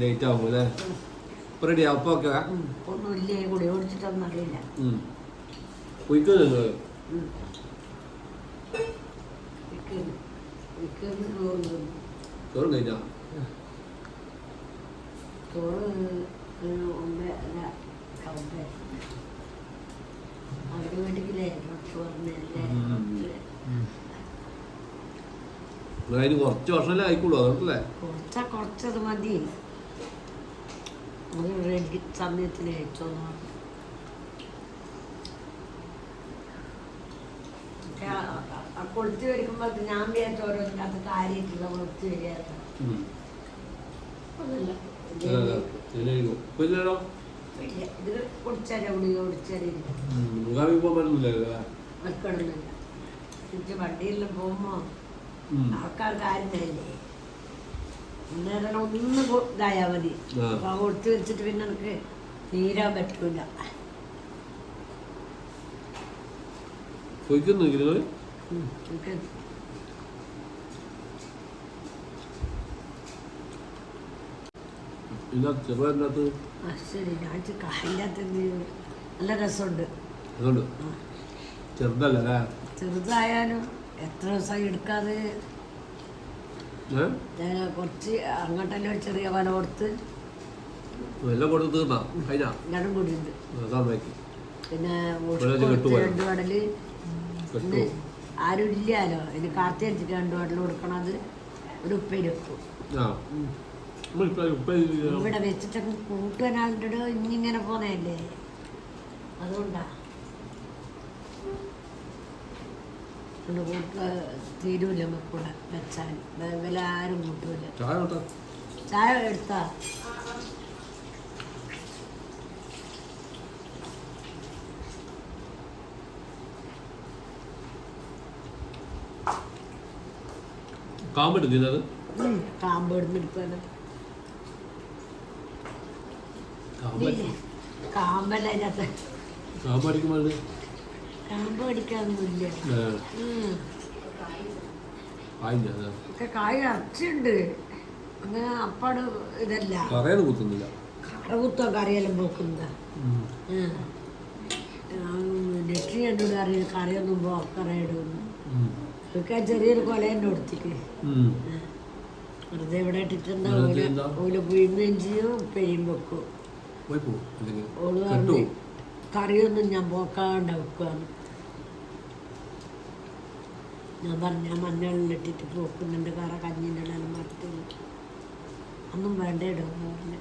Late ആവും? അല്ലേ ready അപ്പൊ. ഒന്നുമില്ലേ കൂടി ഓടിച്ചിട്ടൊന്നും അറിയില്ല. ചോറ്. ചോറും ഒമ്പ- അല്ല, ഒമ്പ. ചോറിനല്ലേ അതിന് കുറച്ച് വർഷമല്ലേ ആയിക്കോളൂ അതുകൊണ്ടല്ലേ കുറച്ച കുറച്ചത് മതി. അത് സമയത്തിന് കൊളുത്തി വരിക്കുമ്പോ ഞാൻ വിചാരിച്ച ഓരോന്നിനകത്ത് കാര്യമായിട്ടുള്ള കൊളുത്തി വരികയാണ് അതല്ല ഇപ്പൊ ഇല്ലല്ലോ ഇത് കുടിച്ചാലേ ഗുളിക കുടിച്ചാലേ പോകാൻ പറ്റുന്നില്ലല്ലോ വെക്കണമെന്നില്ല എനിക്ക് വണ്ടിയെല്ലാം ആൾക്കാർ കാര്യമില്ലേ അന്നേരം ഒന്ന് കൊ- ഇതായാ മതി. ആ. അപ്പൊ ആ കൊടുത്ത് വെച്ചിട്ട് പിന്നെ എനിക്ക് തീരാൻ പറ്റൂല. ശരി. ഞാൻ നല്ല രസമുണ്ട്. ചെറുതല്ല ചെറുതായാലും എത്ര ദിവസമായി എടുക്കാതെ? ഞാൻ കുറച്ച് അങ്ങോട്ടെല്ലാം ഒരു ചെറിയ വല കൊടുത്ത് എല്ലാം കൊടുത്ത് തീർന്നാ കഴിഞ്ഞാ? ഞാനും കൂടിയുണ്ട് പിന്നെ? രണ്ട് കെട്ടു ആരും ഇല്ലല്ലോ ഇനി കാത്തി അടിച്ചിട്ട് രണ്ട് കടൽ കൊടുക്കണത് ഒരു ഉപ്പേരി വെക്കും ഇവിടെ വെച്ചിട്ടൊക്കെ കൂട്ടുവാനാളുടെ ഇങ്ങനെ പോന്നതല്ലേ? അതുകൊണ്ടാ. കൊണ്ട് തീരുമില്ല നമുക്കൂടെ വെച്ചാൽ. വില ആരും കൂട്ടൂല. ചായ എടുത്താ? കാമ്പ് എടുത്തെടുത്താണ് കാമ്പ് കാമ്പല്ല അതിനകത്ത്. ഒക്കെ കായ അങ്ങനെ അപ്പാട് ഇതല്ല. കറയാണ് കുത്തുന്നില്ല. കറകുത്തോ കറിയെല്ലാം പോക്കുന്നതാ നെറ്റി എന്നോട് അറിയില്ല കറിയൊന്നും ഇതൊക്കെ ചെറിയൊരു കൊലേന്റെ കൊടുത്തേക്ക് വെറുതെ ഇവിടെ ഇട്ടിട്ടുണ്ടാ വെറുതെ ഓൽ. പുഴുങ്ങുകയും ചെയ്യും പെരിയും വെക്കും. പോയി പോകും അല്ലെങ്കിൽ ഓൾ പറഞ്ഞു കറിയൊന്നും ഞാൻ പോക്കാണ്ട് വെക്കുവാന്ന്. ഞാൻ പറഞ്ഞ മഞ്ഞളിലിട്ടിട്ട് പോക്കുന്നുണ്ട് കാറ കഞ്ഞിന്റെ എല്ലാം മറത്തു ഒന്നും വേണ്ട ഇടും പറഞ്ഞു.